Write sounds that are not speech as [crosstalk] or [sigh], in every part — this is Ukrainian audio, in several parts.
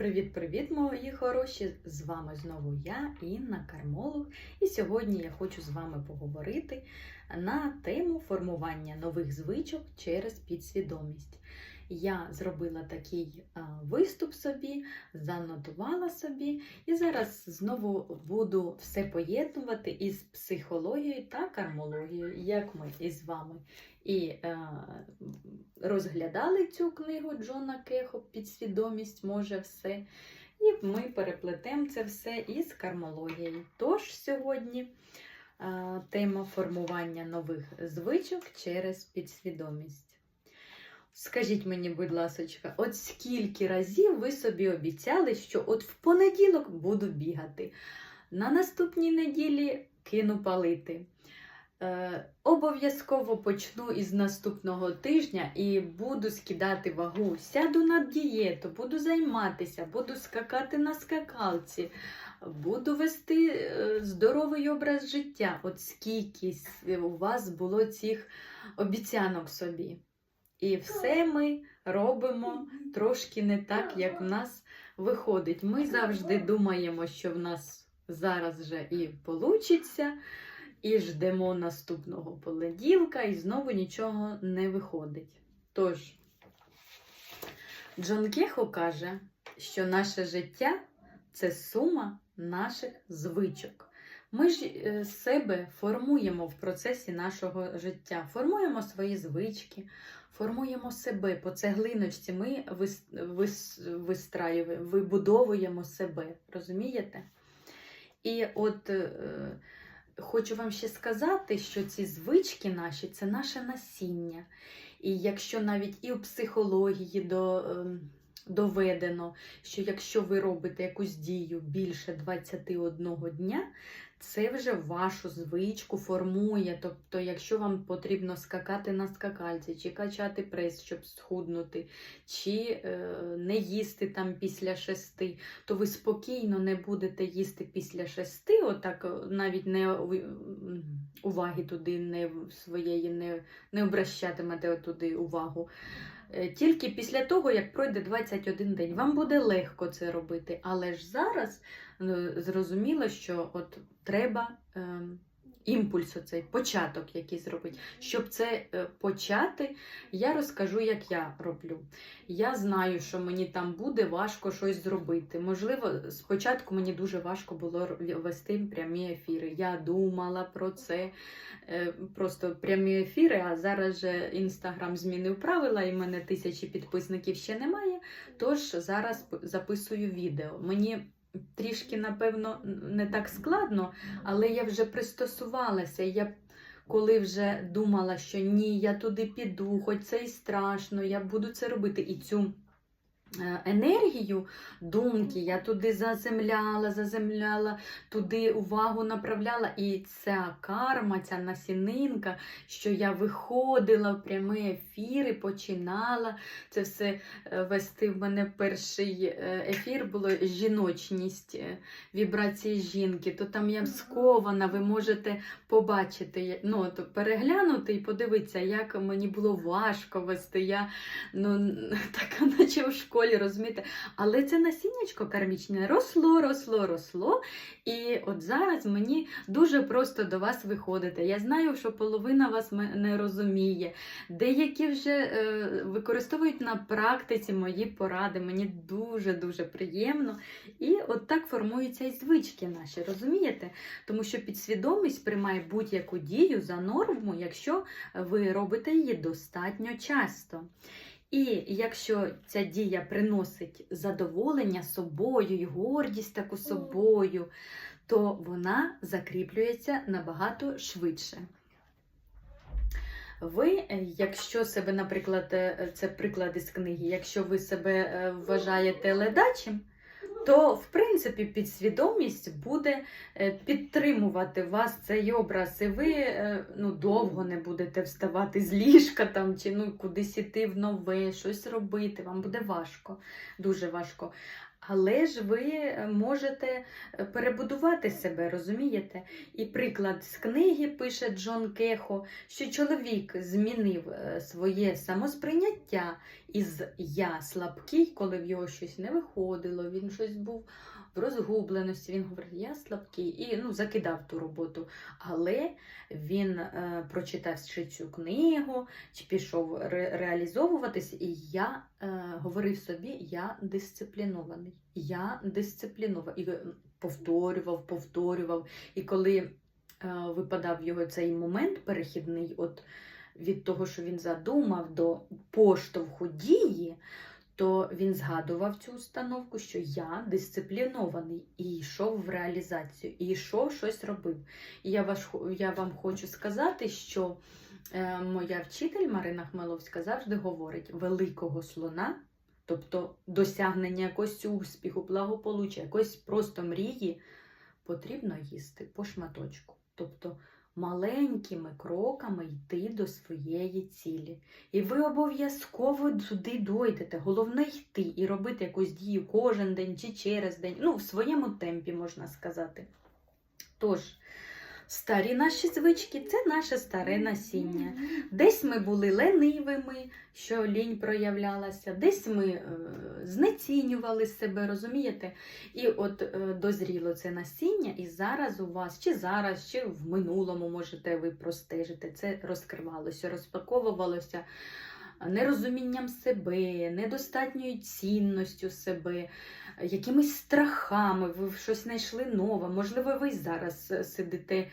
Привіт-привіт, мої хороші! З вами знову я, Інна Кармолог, і сьогодні я хочу з вами поговорити на тему формування нових звичок через підсвідомість. Я зробила такий виступ собі, занотувала собі, і зараз знову буду все поєднувати із психологією та кармологією, як ми із вами і е, розглядали цю книгу Джона Кехо Підсвідомість може все. І ми переплетемо це все із кармологією. Тож сьогодні тема формування нових звичок через підсвідомість. Скажіть мені, будь ласочка, от скільки разів ви собі обіцяли, що от в понеділок буду бігати, на наступній неділі кину палити. Е, обов'язково почну із наступного тижня і буду скидати вагу. Сяду на дієту, буду займатися, буду скакати на скакалці, буду вести е, здоровий образ життя. От скільки у вас було цих обіцянок собі. І все ми робимо трошки не так, як в нас виходить. Ми завжди думаємо, що в нас зараз вже і получиться, і ждемо наступного понеділка, і знову нічого не виходить. Тож, Джон Кехо каже, що наше життя це сума наших звичок. Ми ж е, себе формуємо в процесі нашого життя, формуємо свої звички, формуємо себе по цеглиночці. Ми вис, вис, вистраюємо, вибудовуємо себе. Розумієте? І от е, хочу вам ще сказати, що ці звички наші це наше насіння. І якщо навіть і в психології до, ем, доведено, що якщо ви робите якусь дію більше 21 дня, це вже вашу звичку формує. Тобто, якщо вам потрібно скакати на скакальці, чи качати прес, щоб схуднути, чи е, не їсти там після шести, то ви спокійно не будете їсти після шести, отак е, навіть не уваги туди не своєї не, не обращатимете туди увагу. Е, Тільки після того, як пройде 21 день, вам буде легко це робити. Але ж зараз е, зрозуміло, що от треба е, імпульс, оцей початок якийсь зробити. Щоб це е, почати, я розкажу, як я роблю. Я знаю, що мені там буде важко щось зробити. Можливо, спочатку мені дуже важко було вести прямі ефіри. Я думала про це. е, Просто прямі ефіри, а зараз же інстаграм змінив правила, і в мене тисячі підписників ще немає. Тож зараз записую відео. Мені трішки, напевно, не так складно, але я вже пристосувалася. Я коли вже думала, що ні, я туди піду, хоч це і страшно, я буду це робити. І цю енергію думки я туди заземляла, заземляла, туди увагу направляла. І ця карма, ця насінинка, що я виходила в прямі ефіри, починала це все е, вести. В мене перший е, ефір було жіночність, е, вібрації жінки, то там я скована, ви можете побачити, ну, то переглянути і подивитися, як мені було важко вести. Я ну, [laughs] така, наче в школі, розумієте. Але це насіннячко кармічне росло, росло, росло. І от зараз мені дуже просто до вас виходити. Я знаю, що половина вас не розуміє. Деякі вже е, використовують на практиці мої поради. Мені дуже-дуже приємно. І от так формуються і звички наші, розумієте? Тому що підсвідомість приймає будь-яку дію за норму, якщо ви робите її достатньо часто. І якщо ця дія приносить задоволення собою і гордість таку собою, то вона закріплюється набагато швидше. Ви, е, якщо себе, наприклад, е, це приклади з книги, якщо ви себе е, вважаєте ледачим, то в принципі підсвідомість буде е, підтримувати вас цей образ, і ви е, ну, довго не будете вставати з ліжка там, чи ну, кудись іти в нове, щось робити. Вам буде важко, дуже важко. Але ж ви е, можете е, перебудувати себе, розумієте? І приклад з книги пише Джон Кехо, що чоловік змінив е, своє самосприйняття із я слабкий, коли в його щось не виходило, він щось був в розгубленості. Він говорить, я слабкий, і ну, закидав ту роботу. Але він е, прочитав ще цю книгу, чи пішов ре- реалізовуватись, і я е, говорив собі, я дисциплінований. Я дисциплінований. І е, повторював, повторював. І коли е, випадав його цей момент перехідний, от від того, що він задумав до поштовху дії, то він згадував цю установку, що я дисциплінований і йшов в реалізацію, і йшов щось робив. І я, ваш, я вам хочу сказати, що е, моя вчитель Марина Хмеловська завжди говорить: великого слона, тобто досягнення якогось успіху, благополуччя, якоїсь просто мрії, потрібно їсти по шматочку. Тобто маленькими кроками йти до своєї цілі. І ви обов'язково туди дойдете. Головне йти і робити якусь дію кожен день чи через день. Ну, в своєму темпі можна сказати. Тож, старі наші звички це наше старе насіння. Десь ми були ленивими, що лінь проявлялася, десь ми е, знецінювали себе, розумієте? І от е, дозріло це насіння, і зараз у вас, чи зараз, чи в минулому можете ви простежити, це розкривалося, розпаковувалося нерозумінням себе, недостатньою цінністю себе, якимись страхами, ви щось знайшли нове. Можливо, ви зараз е, сидите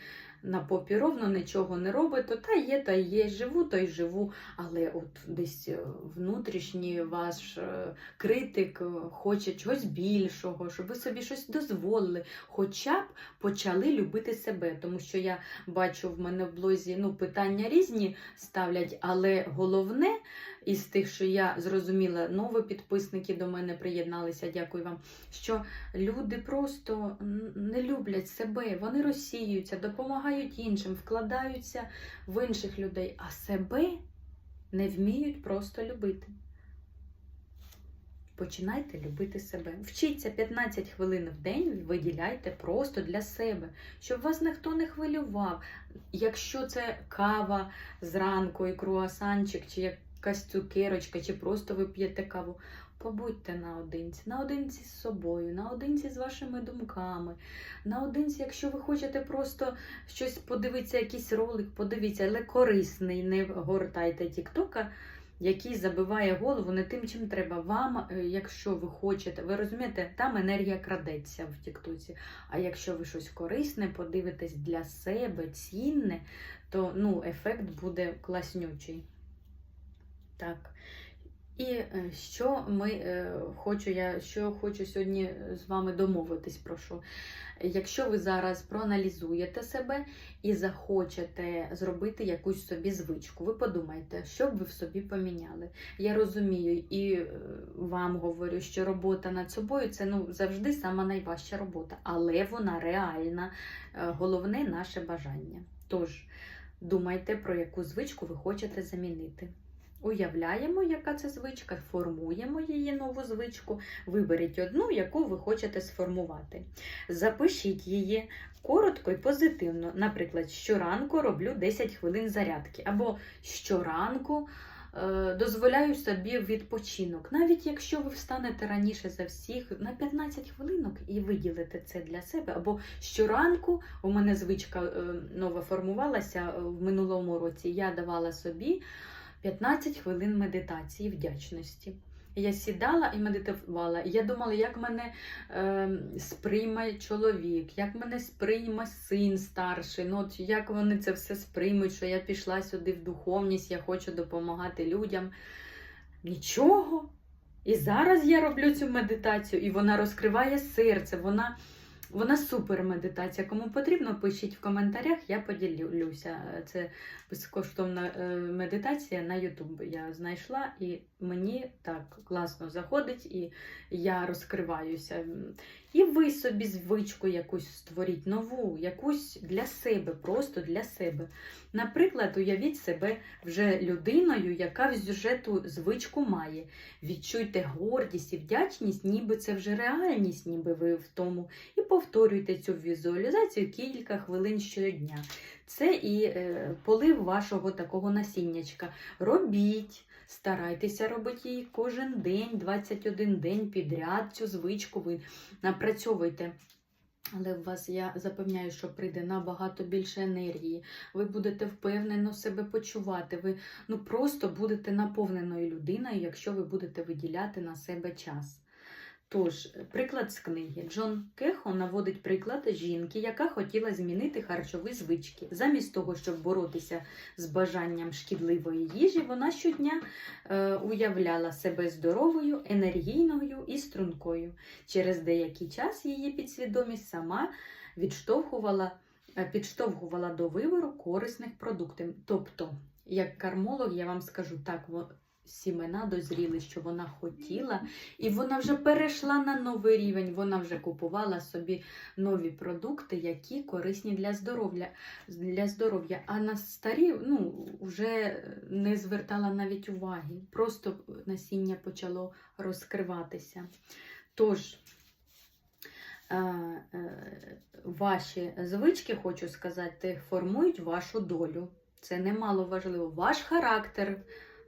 на попі ровно, нічого не робите, та є, та є, живу, то й живу. Але от десь е, внутрішній ваш е, критик е, хоче чогось більшого, щоб ви собі щось дозволили, хоча б почали любити себе. Тому що я бачу в мене в блозі ну, питання різні ставлять, але головне із тих, що я зрозуміла, нові підписники до мене приєдналися, дякую вам. Що люди просто не люблять себе, вони розсіюються, допомагають іншим, вкладаються в інших людей, а себе не вміють просто любити. Починайте любити себе. Вчіться 15 хвилин в день, виділяйте просто для себе, щоб вас ніхто не хвилював. Якщо це кава зранку і круасанчик, чи якась цукерочка, чи просто ви п'єте каву, побудьте наодинці, наодинці з собою, наодинці з вашими думками, наодинці, якщо ви хочете просто щось подивитися, якийсь ролик, подивіться, але корисний, не гортайте тіктока який забиває голову не тим, чим треба. Вам, е, якщо ви хочете, ви розумієте, там енергія крадеться в Тіктоці. А якщо ви щось корисне, подивитесь для себе, цінне, то ну, ефект буде класнючий. Так. І е, що ми е, хочу, я що хочу сьогодні з вами домовитись, прошу. Якщо ви зараз проаналізуєте себе і захочете зробити якусь собі звичку, ви подумайте, що б ви в собі поміняли. Я розумію і е, вам говорю, що робота над собою це ну, завжди сама найважча робота, але вона реальна. Головне наше бажання. Тож, думайте, про яку звичку ви хочете замінити. Уявляємо, яка це звичка, формуємо її нову звичку. Виберіть одну, яку ви хочете сформувати. Запишіть її коротко і позитивно. Наприклад, щоранку роблю 10 хвилин зарядки, або щоранку е, дозволяю собі відпочинок. Навіть якщо ви встанете раніше за всіх на 15 хвилинок і виділите це для себе. Або щоранку у мене звичка е, нова формувалася е, в минулому році. Я давала собі 15 хвилин медитації вдячності. Я сідала і медитувала. І я думала, як мене е, сприйме чоловік, як мене сприйме син старший. Ну, от як вони це все сприймуть, що я пішла сюди в духовність, я хочу допомагати людям. Нічого. І зараз я роблю цю медитацію, і вона розкриває серце, вона Вона супер медитація. Кому потрібно, пишіть в коментарях, я поділюся. Це безкоштовна е, медитація на YouTube я знайшла, і мені так класно заходить, і я розкриваюся. І ви собі звичку якусь створіть нову, якусь для себе, просто для себе. Наприклад, уявіть себе вже людиною, яка вже ту звичку має. Відчуйте гордість і вдячність, ніби це вже реальність, ніби ви в тому. І повторюйте цю візуалізацію кілька хвилин щодня. Це і е, полив вашого такого насіннячка. Робіть, старайтеся робити її кожен день, 21 день підряд, цю звичку ви напрацьовуйте. Але у вас, я запевняю, що прийде набагато більше енергії. Ви будете впевнено себе почувати. Ви ну, просто будете наповненою людиною, якщо ви будете виділяти на себе час. Тож, приклад з книги. Джон Кехо наводить приклад жінки, яка хотіла змінити харчові звички. Замість того, щоб боротися з бажанням шкідливої їжі, вона щодня е, уявляла себе здоровою, енергійною і стрункою. Через деякий час її підсвідомість сама відштовхувала, е, підштовхувала до вибору корисних продуктів. Тобто, як кармолог, я вам скажу так, сімена дозріли, що вона хотіла, і вона вже перейшла на новий рівень. Вона вже купувала собі нові продукти, які корисні для здоров'я. Для здоров'я. А на старі ну, вже не звертала навіть уваги. Просто насіння почало розкриватися. Тож, е, е, ваші звички, хочу сказати, формують вашу долю. Це немало важливо. Ваш характер.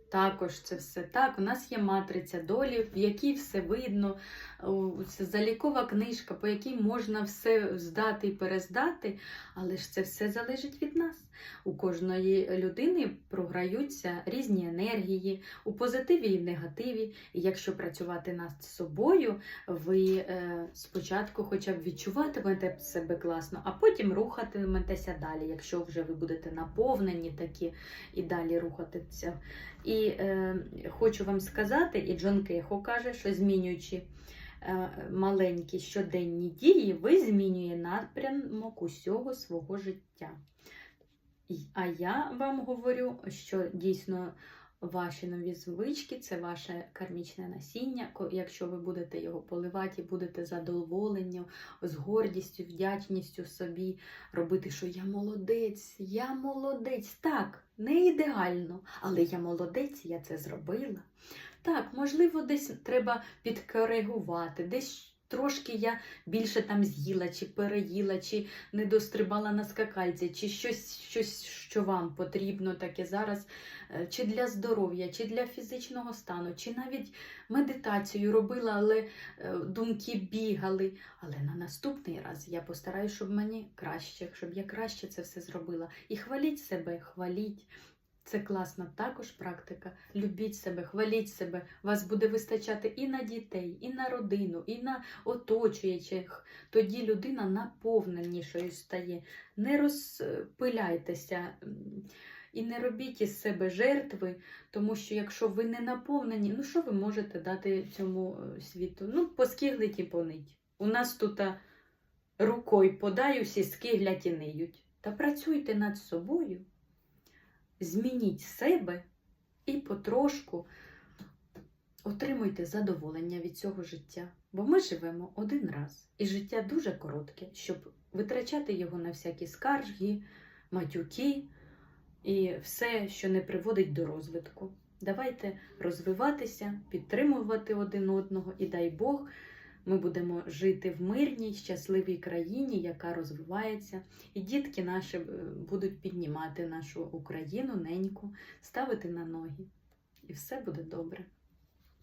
Також це все так. У нас є матриця долі, в якій все видно. Залікова книжка, по якій можна все здати і перездати, але ж це все залежить від нас. У кожної людини програються різні енергії, у позитиві і в негативі. І якщо працювати над собою, ви е, спочатку хоча б відчуватимете себе класно, а потім рухатиметеся далі, якщо вже ви будете наповнені такі і далі рухатися. І е, хочу вам сказати, і Джон Кехо каже, що змінюючи маленькі щоденні дії, ви змінює напрямок усього свого життя. А я вам говорю, що дійсно ваші нові звички це ваше кармічне насіння. Якщо ви будете його поливати і будете задоволенням, з гордістю, вдячністю собі робити, що я молодець, я молодець. Так, не ідеально, але я молодець, я це зробила. Так, можливо, десь треба підкоригувати, десь трошки я більше там з'їла, чи переїла, чи не дострибала на скакальці, чи щось, щось, що вам потрібно таке зараз, е, чи для здоров'я, чи для фізичного стану, чи навіть медитацію робила, але е, думки бігали. Але на наступний раз я постараюсь, щоб мені краще, щоб я краще це все зробила. І хваліть себе, хваліть. Це класна також практика. Любіть себе, хваліть себе. Вас буде вистачати і на дітей, і на родину, і на оточуючих. Тоді людина наповненішою стає. Не розпиляйтеся і не робіть із себе жертви, тому що якщо ви не наповнені, ну що ви можете дати цьому е, світу? Ну, поскиглить і понить. У нас тут рукою подай, усі скиглять. Та працюйте над собою змініть себе і потрошку отримуйте задоволення від цього життя. Бо ми живемо один раз, і життя дуже коротке, щоб витрачати його на всякі скарги, матюки і все, що не приводить до розвитку. Давайте розвиватися, підтримувати один одного, і дай Бог, ми будемо жити в мирній, щасливій країні, яка розвивається, і дітки наші е, будуть піднімати нашу Україну, неньку, ставити на ноги. І все буде добре.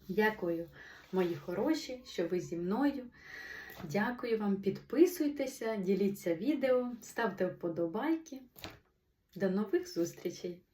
Дякую, мої хороші, що ви зі мною. Дякую вам, підписуйтеся, діліться відео, ставте вподобайки. До нових зустрічей!